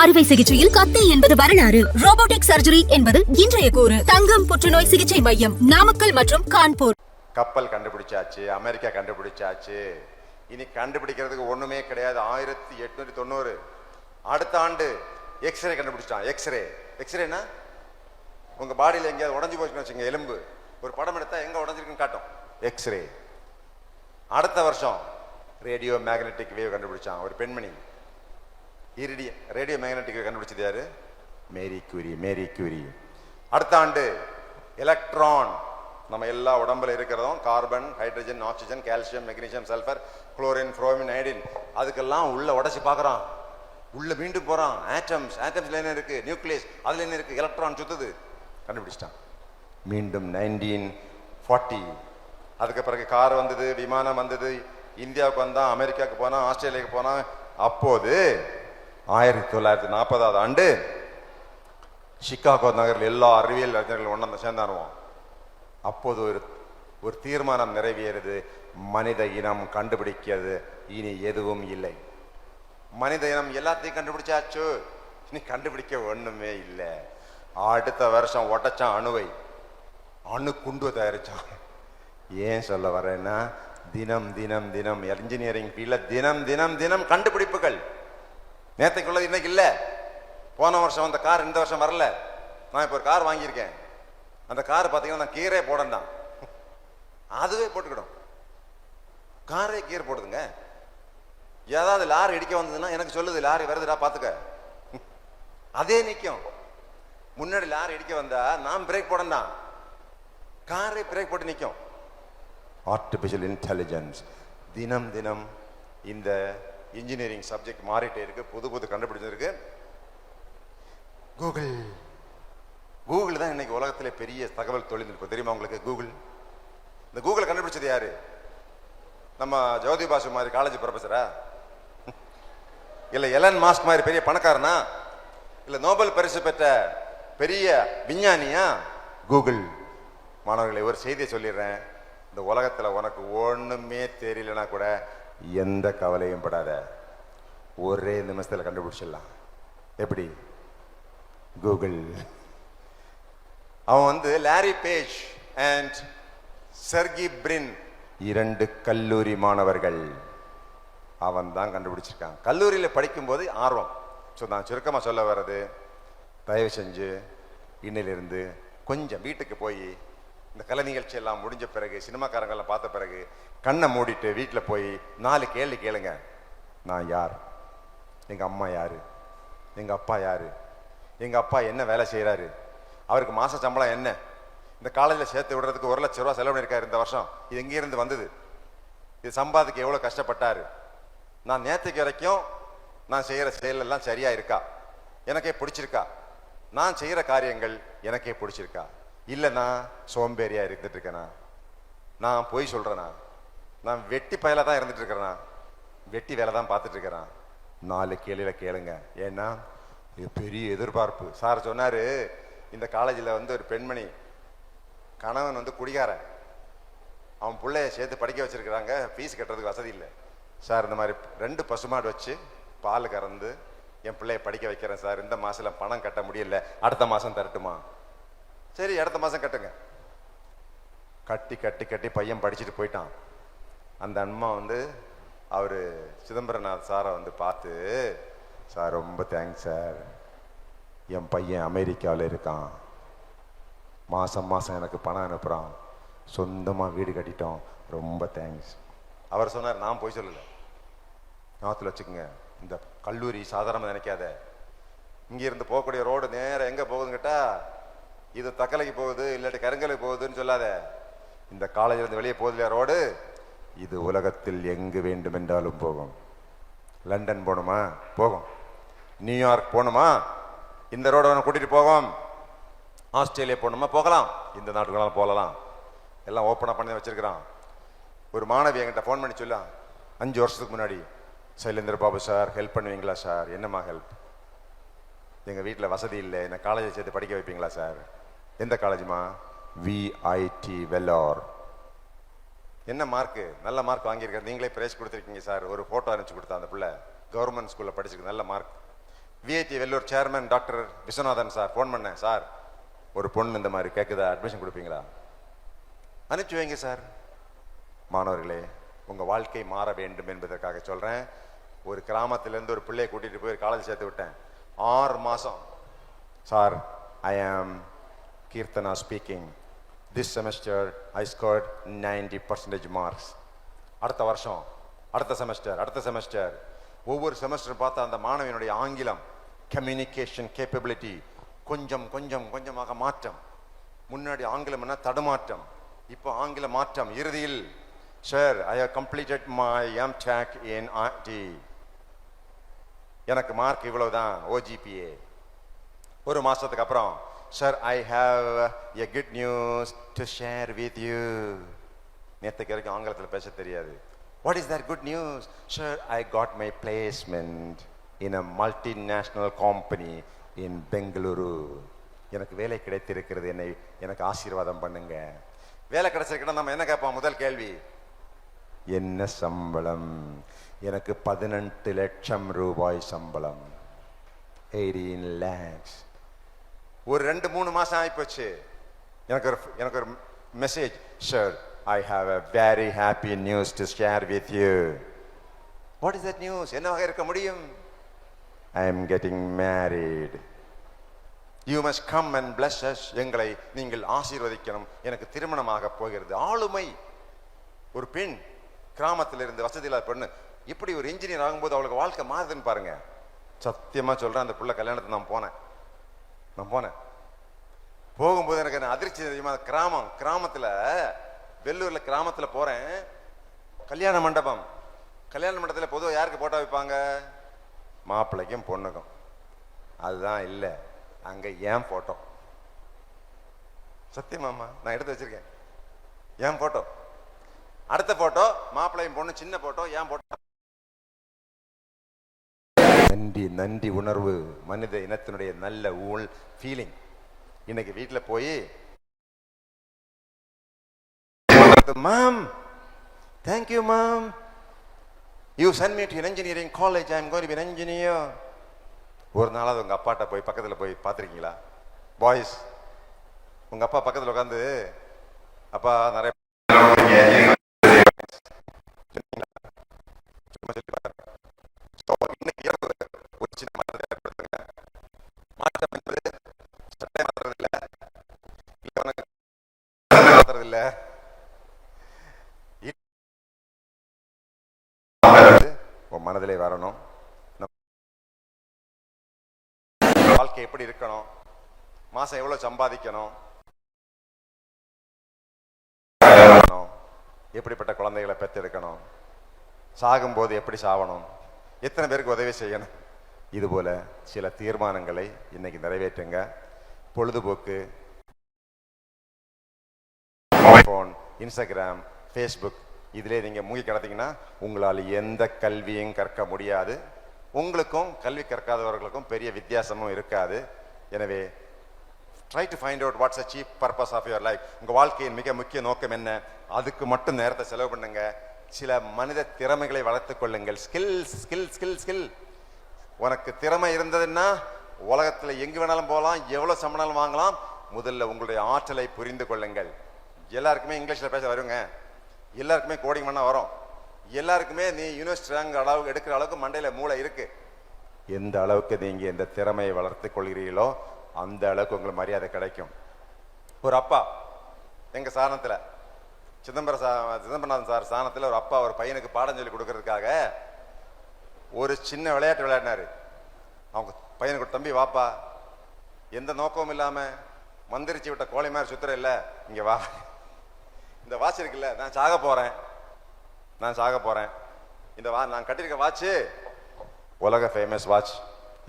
அறுவை சிகிச்சையில் கத்தி என்பது வரலாறு. ரோபோட்டிக் சர்ஜரி என்பது இன்றைய கூறு. தங்கம் புற்றுநோய் சிகிச்சை மையம் நாமக்கல் மற்றும் கான்பூர். கப்பல் கண்டுபிடிச்சாச்சு அமெரிக்கா கண்டுபிடிச்சாச்சு. இனி கண்டுபிடிக்கிறதுக்கு ஒண்ணுமே கிடையாது. ஆயிரத்தி எட்நூத்தி தொண்ணூறு. அடுத்த ஆண்டு எக்ஸ்ரே கண்டுபிடிச்சிட்டான் எக்ஸ்ரே எக்ஸ்ரேனா உங்க பாடியில எங்கேயாவது உடஞ்சி போச்சுன்னு வச்சுங்க எலும்பு. ஒரு படம் எடுத்தா எங்க உடஞ்சிருக்குன்னு காட்டும். எக்ஸ்ரே அடுத்த வருஷம் ரேடியோ மேக்னெட்டிக் வேவ் கண்டுபிடிச்சான். ஒரு பெண்மணி. இரிடிய ரேடியோ மேக்னெட்டிக் வேவ் கண்டுபிடிச்சது யாரு? மேரி கியூரி மேரி கியூரி அடுத்த ஆண்டு எலக்ட்ரான் நம்ம எல்லா உடம்புல இருக்கிறதும் carbon hydrogen oxygen calcium magnesium sulphur chlorine bromine iodine அதுக்கெல்லாம் உள்ள உடைச்சு பார்க்கறான். உள்ள மீண்டும் போறான். ஆட்டம்ஸ் ஆட்டம்ஸ்ல என்ன இருக்கு? நியூக்ளியஸ் அதுல என்ன இருக்கு? எலக்ட்ரான் சுத்துது. கண்டுபிடிச்சிட்டான். மீண்டும் நைன்டீன் ஃபார்ட்டி அதுக்கு பிறகு கார் வந்தது விமானம் வந்தது. இந்தியாவுக்கு வந்தான் அமெரிக்காவுக்கு போனான் ஆஸ்திரேலியாவுக்கு போனான். அப்போது ஆயிரத்தி தொள்ளாயிரத்தி நாற்பதாவது ஆண்டு சிக்காகோ நகரில் எல்லா அறிவியல் அறிஞர்களும் ஒன்றா சேர்ந்தாருவோம் அப்போது ஒரு ஒரு தீர்மானம் நிறைவேறுது மனித இனம் கண்டுபிடிக்கிறது. இனி எதுவும் இல்லை. மனித இனம் எல்லாத்தையும் கண்டுபிடிச்சாச்சு. இனி கண்டுபிடிக்க ஒண்ணுமே இல்லை. அடுத்த வருஷம் ஒட்டச்சான் அணுவை. அணு குண்டு தயாரிச்சான். ஏன் சொல்ல வரேன்னா தினம் தினம் தினம் இன்ஜினியரிங் ஃபீல்டில் தினம் தினம் தினம் கண்டுபிடிப்புகள். நேத்தைக்குள்ளது இன்றைக்கி இல்லை. போன வருஷம் அந்த கார் இந்த வருஷம் வரல. நான் இப்போ ஒரு கார் வாங்கியிருக்கேன். அந்த கார் பார்த்தீங்கன்னா நான் கீரே போடண்டாம் அதுவே போட்டுக்கிடும். காரே கீர் போடுதுங்க. ஏதாவது லாரி இடிக்க வந்ததுன்னா எனக்கு சொல்லுது லாரி வருதுடா பார்த்துக்க அதே நிற்கும் முன்னாடி லாரி இடிக்க வந்தா நான் பிரேக் போடண்டாம் காரே பிரேக் போட்டு நிற்கும் ஆர்டிஃபிஷியல் இன்டெலிஜென்ஸ் தினம் தினம் இந்த இன்ஜினியரிங் சப்ஜெக்ட் மாறிட்டே இருக்கு. புது புது கண்டுபிடிச்சிருக்கு. கூகுள் கூகுள் தான் இன்னைக்கு உலகத்தில் பெரிய தகவல் தொழில்நுட்பம். தெரியுமா உங்களுக்கு கூகுள் இந்த கூகுளை கண்டுபிடிச்சது யாரு? நம்ம ஜோதி பாசு மாதிரி காலேஜ் ப்ரொஃபஸரா இல்லை எலன் மாஸ்க் மாதிரி பெரிய பணக்காரனா? இல்ல நோபல் பரிசு பெற்ற பெரிய விஞ்ஞானியா? கூகுள் மாணவர்களை ஒரு செய்தியை சொல்லிடுறேன். இந்த உலகத்துல உனக்கு ஒண்ணுமே தெரியலனா கூட எந்த கவலையும் படாத. ஒரே நிமிஷத்தில் கண்டுபிடிச்சிடலாம். எப்படி? கூகுள் அவன் வந்து Larry Page and Sergey Brin இரண்டு கல்லூரி மாணவர்கள். அவன் தான் கண்டுபிடிச்சிருக்கான். கல்லூரியில் படிக்கும்போது ஆர்வம். ஸோ நான் சுருக்கமாக சொல்ல வர்றது தயவு செஞ்சு இன்னிலிருந்து கொஞ்சம் வீட்டுக்கு போய் இந்த கலை நிகழ்ச்சி எல்லாம் முடிஞ்ச பிறகு சினிமாக்காரங்களை பார்த்த பிறகு கண்ணை மூடிட்டு வீட்டில் போய் நாலு கேள்வி கேளுங்க. நான் யார்? எங்கள் அம்மா யார்? எங்கள் அப்பா யார்? எங்கள் அப்பா என்ன வேலை செய்கிறாரு அவருக்கு மாத சம்பளம் என்ன? இந்த காலேஜில் சேர்த்து விடுறதுக்கு ஒரு லட்ச ரூபா செலவு பண்ணியிருக்காரு இந்த வருஷம். இது எங்கேருந்து வந்தது? இது சம்பாதிக்க எவ்வளோ கஷ்டப்பட்டார்? நான் நேற்றுக்கு வரைக்கும் நான் செய்கிற செயலெல்லாம் சரியாக இருக்கா? எனக்கே பிடிச்சிருக்கா? நான் செய்கிற காரியங்கள் எனக்கே பிடிச்சிருக்கா? இல்லைனா சோம்பேறியா இருந்துட்டு இருக்கேனா நான் போய் சொல்றேனா நான் வெட்டி பயலாக தான் இருந்துட்டு இருக்கிறேனா வெட்டி வேலை தான் பார்த்துட்டு இருக்கிறேன் நாலு கேள்வியில கேளுங்க. ஏன்னா பெரிய எதிர்பார்ப்பு. சார் சொன்னாரு இந்த காலேஜில் வந்து ஒரு பெண்மணி கணவன் வந்து குடிகாரன் அவன் பிள்ளைய சேர்த்து படிக்க வச்சிருக்கிறாங்க ஃபீஸ் கட்டுறதுக்கு வசதி இல்லை. சார் இந்த மாதிரி ரெண்டு பசுமாடு வச்சு பால் கறந்து என் பிள்ளைய படிக்க வைக்கிறேன் சார். இந்த மாசத்துல பணம் கட்ட முடியல. அடுத்த மாதம் தரட்டுமா? சரி அடுத்த மாதம் கட்டுங்க. கட்டி கட்டி கட்டி பையன் படிச்சுட்டு போயிட்டான். அந்த அம்மா வந்து அவர் சிதம்பரநாத் சாரை வந்து பார்த்து சார் ரொம்ப தேங்க்ஸ் சார். என் பையன் அமெரிக்காவில் இருக்கான். மாதம் மாதம் எனக்கு பணம் அனுப்புகிறான் சொந்தமாக வீடு கட்டிட்டோம். ரொம்ப தேங்க்ஸ் அவர் சொன்னார் நான் போய் சொல்லலை. ஞாபகத்தில் வச்சுக்கோங்க. இந்த கல்லூரி சாதாரணமாக நினைக்காத. இங்கே இருந்து போகக்கூடிய ரோடு நேராக எங்கே போகுதுன்னு கேட்டால் இது தக்கலைக்கு போகுது இல்லாட்டி கருங்கலுக்கு போகுதுன்னு சொல்லாத. இந்த காலேஜிலிருந்து வெளியே போதில்லையா ரோடு? இது உலகத்தில் எங்கு வேண்டுமென்றாலும் போகும். லண்டன் போகணுமா? போகும். நியூயார்க் போகணுமா? இந்த ரோட கூட்டிகிட்டு போகும். ஆஸ்திரேலியா போகணுமா? போகலாம். இந்த நாட்டுக்கெல்லாம் போகலாம். எல்லாம் ஓப்பனாக பண்ணி வச்சுருக்கிறான். ஒரு மாணவி என்கிட்ட ஃபோன் பண்ணி சொல்லலாம் அஞ்சு வருஷத்துக்கு முன்னாடி சைலேந்திர பாபு சார் ஹெல்ப் பண்ணுவீங்களா சார்? என்னம்மா ஹெல்ப் எங்கள் வீட்டில் வசதி இல்லை. என்ன காலேஜை சேர்த்து படிக்க வைப்பீங்களா சார்? எந்த காலேஜுமா? விஐடி வெல்லோர் என்ன மார்க்கு? நல்ல மார்க் வாங்கியிருக்காரு. நீங்களே பிரைஸ் கொடுத்துருக்கீங்க சார். ஒரு ஃபோட்டோ அனுப்பிச்சு கொடுத்தா அந்த பிள்ளை. கவர்மெண்ட் ஸ்கூலில் படிச்சிருக்கு நல்ல mark. VIT Vellore chairman doctor Viswanathan sir. Phone பண்ணேன். சார் ஒரு பொண்ணு இந்த மாதிரி கேட்குதா அட்மிஷன் கொடுப்பீங்களா? அனுப்பிச்சு வைங்க சார். மாணவர்களே உங்க வாழ்க்கை மாற வேண்டும் என்பதற்காக சொல்றேன். ஒரு கிராமத்திலேருந்து ஒரு பிள்ளையை கூட்டிட்டு போய் காலேஜ் சேர்த்து விட்டேன். ஆறு மாசம். Sir I am Keerthana speaking this semester I scored ninety percentage marks. அடுத்த வருஷம் அடுத்த செமஸ்டர் அடுத்த செமஸ்டர் ஒவ்வொரு செமஸ்டர் பார்த்தா அந்த மாணவியினுடைய ஆங்கிலம் கம்யூனிகேஷன் கேப்பபிலிட்டி கொஞ்சம் கொஞ்சம் கொஞ்சமாக மாற்றம். முன்னாடி ஆங்கிலம் என்ன? தடுமாற்றம். இப்போ ஆங்கில மாற்றம். இறுதியில் sir I have completed my M tech in T எனக்கு மார்க் இவ்வளவுதான் ஓஜிபிஏ ஒரு மாசத்துக்கு அப்புறம் sir I have a good news to share with you நேற்றுக்கு வரைக்கும் ஆங்கிலத்தில் பேச தெரியாது. What is that good news sir I got my placement in a multinational company in Bengaluru எனக்கு வேலை கிடைத்திருக்கிறது. என்னை எனக்கு ஆசீர்வாதம் பண்ணுங்க. வேலை கிடைச்சிருக்குன்னா நம்ம என்ன கேட்போம்? முதல் கேள்வி. என்ன சம்பளம்? எனக்கு பதினெட்டு லட்சம் ரூபாய் சம்பளம். எயிட்டீன் லேக்ஸ் ஒரு ரெண்டு மூணு மாசம் ஆயிப்போச்சு. எனக்கு ஒரு எனக்கு ஒரு message sir I have a very happy news to share with you what is that news என்னவாக இருக்க முடியும்? I am getting married you must come and bless us எங்களை நீங்கள் ஆசீர்வதிக்கணும். எனக்கு திருமணமாக போகிறது. ஆளுமை. ஒரு பெண் கிராமத்தில் இருந்து வசதி இல்லாத பெண்ணு. இப்படி ஒரு இன்ஜினியர் ஆகும்போது அவளுக்கு வாழ்க்கை மாறுதுன்னு பாருங்க. சத்தியமாக சொல்கிறேன் அந்த பிள்ளை கல்யாணத்துக்கு நான் போனேன். நான் போனேன். போகும்போது எனக்கு என்ன அதிர்ச்சி தெரியுமா? கிராமம் கிராமத்தில் வெள்ளூரில் கிராமத்தில் போகிறேன் கல்யாண மண்டபம். கல்யாண மண்டபத்தில் பொதுவாக யாருக்கு போட்டோ வைப்பாங்க? மாப்பிள்ளைக்கும் பொண்ணுக்கும். அதுதான் இல்லை. அங்கே ஏன் ஃபோட்டோ சத்தியமாம்மா நான் எடுத்து வச்சிருக்கேன். ஏன் ஃபோட்டோ அடுத்த ஃபோட்டோ மாப்பிள்ளையும் பொண்ணு சின்ன ஃபோட்டோ ஏன் ஃபோட்டோ நன்றி நன்றி உணர்வு மனித இனத்தினுடைய நல்ல ஊழ் ஃபீலிங் இன்னைக்கு வீட்டுல போய் mom thank you mom you sent me to engineering college I'm கோரி இன்ஜினியர் ஒரு நாளாவது உங்க அப்பாட்ட போய் பக்கத்துல போய் பார்த்துருக்கீங்களா பாய்ஸ் உங்க அப்பா பக்கத்துல உட்காந்து அப்பா நிறைய வாழ்க்கை எப்படி இருக்கணும்? மாசம் எவ்வளவு சம்பாதிக்கணும்? எப்படிப்பட்ட குழந்தைகளை பெற்றெடுக்கணும் சாகும்போது எப்படி சாவணும்? எத்தனை பேருக்கு உதவி செய்யணும்? இதுபோல சில தீர்மானங்களை இன்னைக்கு நிறைவேற்றுங்க. பொழுதுபோக்கு ஃபோன் இன்ஸ்டாகிராம் ஃபேஸ்புக் இதிலே நீங்கள் மூங்கி கிடத்தீங்கன்னா உங்களால் எந்த கல்வியும் கற்க முடியாது. உங்களுக்கும் கல்வி கற்காதவர்களுக்கும் பெரிய வித்தியாசமும் இருக்காது. எனவே try to find out what's a chief purpose of your life உங்கள் வாழ்க்கையின் மிக முக்கிய நோக்கம் என்ன? அதுக்கு மட்டும் நேரத்தை செலவு பண்ணுங்க. சில மனித திறமைகளை வளர்த்துக் கொள்ளுங்கள். ஸ்கில் ஸ்கில் ஸ்கில் ஸ்கில் உனக்கு திறமை இருந்ததுன்னா உலகத்தில் எங்கு வேணாலும் போகலாம் எவ்வளோ சம்பளம் வாங்கலாம். முதல்ல உங்களுடைய ஆற்றலை புரிந்து கொள்ளுங்கள். எல்லாருக்குமே இங்கிலீஷில் பேச வருங்க. எல்லாருக்குமே கோடிங் பண்ண வரும். எல்லாருக்குமே நீ யூனிவர்சிட்டி ரேங்க் அளவு எடுக்கிற அளவுக்கு மண்டையில் மூளை இருக்கு. எந்த அளவுக்கு நீங்கள் இந்த திறமையை வளர்த்துக் கொள்கிறீர்களோ அந்த அளவுக்கு உங்களுக்கு மரியாதை கிடைக்கும். ஒரு அப்பா எங்கள் சாணத்தில் சிதம்பரம் சா சிதம்பரநாதன் சார் சாணத்தில் ஒரு அப்பா ஒரு பையனுக்கு பாடம் சொல்லி கொடுக்கறதுக்காக ஒரு சின்ன விளையாட்டு விளையாடினாரு. அவங்க பையனுக்கு தம்பி வாப்பா எந்த நோக்கமும் இல்லாமல் மந்திரிச்சு விட்ட கோழை மாதிரி சுத்துற இல்லை இங்கே வா. இந்த வாசி இருக்குல்ல நான் சாக போகிறேன் நான் சாக போகிறேன் இந்த வா நான் கட்டியிருக்க வாட்ச்சு உலக ஃபேமஸ் வாட்ச்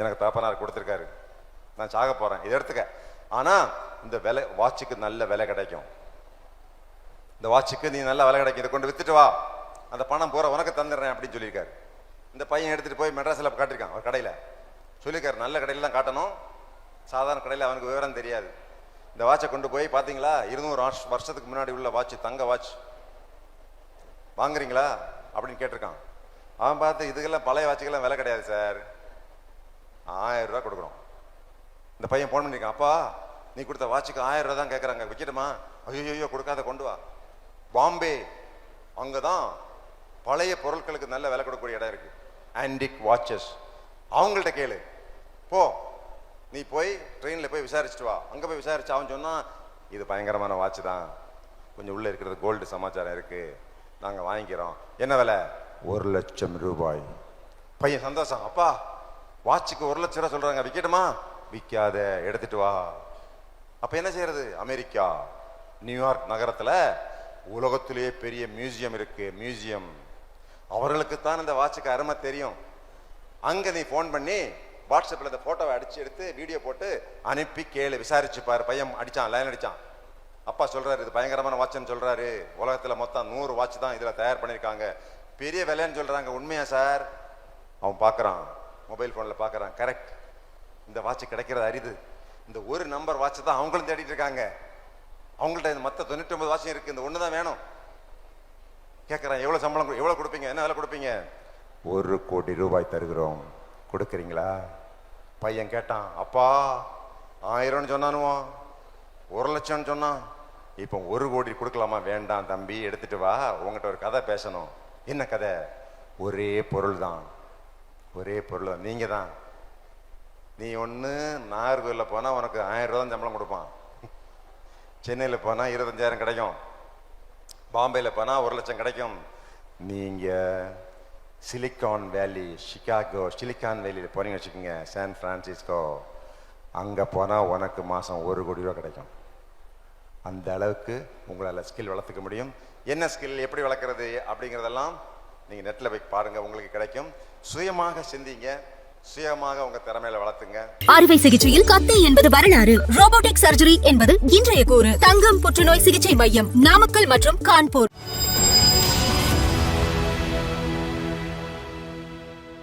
எனக்கு தாப்பனார் கொடுத்துருக்காரு. நான் சாக போகிறேன் இதை எடுத்துக்க. ஆனால் இந்த விலை வாட்சுக்கு நல்ல விலை கிடைக்கும். இந்த வாட்சுக்கு நீ நல்ல விலை கிடைக்கும். இதை கொண்டு வித்துட்டு வா. அந்த பணம் போகிற உனக்கு தந்துடுறேன் அப்படின்னு சொல்லியிருக்காரு. இந்த பையன் எடுத்துகிட்டு போய் மெட்ராஸில் காட்டியிருக்கான் ஒரு கடையில். சொல்லியிருக்காரு நல்ல கடையில் தான் காட்டணும். சாதாரண கடையில் அவனுக்கு விவரம் தெரியாது. இந்த வாட்சை கொண்டு போய் பார்த்தீங்களா இருநூறு வருஷத்துக்கு முன்னாடி உள்ள வாட்ச் தங்க வாட்ச் வாங்குறீங்களா? அப்படின்னு கேட்டிருக்கான். அவன் பார்த்து இதுக்கெல்லாம் பழைய வாட்சுக்கெல்லாம் விலை கிடையாது சார். ஆயிரம் ரூபா கொடுக்குறோம். இந்த பையன் ஃபோன் பண்ணியிருக்கான் அப்பா நீ கொடுத்த வாட்சுக்கு ஆயிரம் ரூபா தான் கேட்குறாங்க விற்கட்டுமா ஐயோ கொடுக்காத கொண்டு வா. பாம்பே அங்கே தான் பழைய பொருட்களுக்கு நல்ல விலை கொடுக்கக்கூடிய இடம் இருக்குது ஆன்டிக் வாட்சஸ் அவங்கள்ட்ட கேளு. போ நீ போய் ட்ரெயினில் போய் விசாரிச்சுட்டு வா. அங்கே போய் விசாரிச்சு அவன் சொன்னால் இது பயங்கரமான வாட்ச் தான். கொஞ்சம் உள்ளே இருக்கிறது கோல்டு சமாச்சாரம் இருக்குது நாங்கள் வாங்கிக்கிறோம். என்ன விலை? ஒரு லட்சம் ரூபாய். பையன் சந்தோஷம். அப்பா வாட்சுக்கு ஒரு லட்சம் ரூபா சொல்கிறாங்க விற்கட்டுமா விற்காத எடுத்துட்டு வா. அப்போ என்ன செய்யறது? அமெரிக்கா. நியூயார்க் நகரத்தில் உலகத்திலேயே பெரிய மியூசியம் இருக்கு. மியூசியம். அவர்களுக்கு தான் இந்த வாட்சுக்கு அருமை தெரியும். அங்கே நீ ஃபோன் பண்ணி வாட்ஸ்அப்பில் இந்த ஃபோட்டோவை அடிச்சு எடுத்து வீடியோ போட்டு அனுப்பி கேளு. விசாரிச்சு பாரு. பையன் அடித்தான் லைன் அடிச்சான். அப்பா சொல்கிறாரு இது பயங்கரமான வாட்ச்னு சொல்கிறாரு உலகத்தில் மொத்தம் நூறு வாட்ச் தான் இதில் தயார் பண்ணியிருக்காங்க. பெரிய விலைன்னு சொல்கிறாங்க உண்மையா சார்? அவன் பார்க்குறான் மொபைல் ஃபோனில் பார்க்குறான் கரெக்ட். இந்த வாட்ச் கிடைக்கிறது அரிது. இந்த ஒரு நம்பர் வாட்ச் தான் அவங்களும் தேடிட்டு இருக்காங்க. அவங்கள்ட்ட இந்த மற்ற தொண்ணூற்றி ஒன்பது வாட்சும் இருக்குது இந்த ஒன்று தான் வேணும். கேட்குறான் எவ்வளோ சம்பளம் எவ்வளோ கொடுப்பீங்க? என்ன விலை கொடுப்பீங்க? ஒரு கோடி ரூபாய் தருகிறோம். கொடுக்குறீங்களா? பையன் கேட்டான் அப்பா ஆயிரம்னு சொன்னானுவான் ஒரு லட்சம்னு சொன்னான். இப்போ ஒரு கோடி கொடுக்கலாமா? வேண்டாம் தம்பி எடுத்துட்டு வா. உங்ககிட்ட ஒரு கதை பேசணும். என்ன கதை? ஒரே பொருள் தான் ஒரே பொருள். தான் நீங்கள் தான் நீ ஒன்று நாகர்கோவிலில் போனால் உனக்கு ஆயிரம் ரூபா தான் சம்பளம் கொடுப்பான். சென்னையில் போனால் இருபத்தஞ்சாயிரம் கிடைக்கும். பாம்பேயில் போனால் ஒரு லட்சம் கிடைக்கும். நீங்கள் சிலிக்கான் வேலி சிகாகோ சிலிக்கான் வேலியில் போனீங்கன்னு வச்சுக்கோங்க சான் ஃப்ரான்சிஸ்கோ அங்கே போனால் உனக்கு மாதம் ஒரு கோடி ரூபா கிடைக்கும். அந்த அளவுக்கு உங்களால் ஸ்கில் வளர்த்துக்க முடியும். என்ன ஸ்கில் எப்படி வளர்க்குறது அப்படிங்கிறதெல்லாம் நீங்கள் நெட்டில் போய் பாருங்கள் உங்களுக்கு கிடைக்கும். சுயமாக சிந்திங்க சுயமாக உங்க திறமையில வளர்த்துங்க. அறுவை சிகிச்சையில் கத்தை என்பது வரலாறு. ரோபோட்டிக் சர்ஜரி என்பது இன்றைய கூறு. தங்கம் புற்றுநோய் சிகிச்சை மையம் நாமக்கல் மற்றும் கான்பூர்.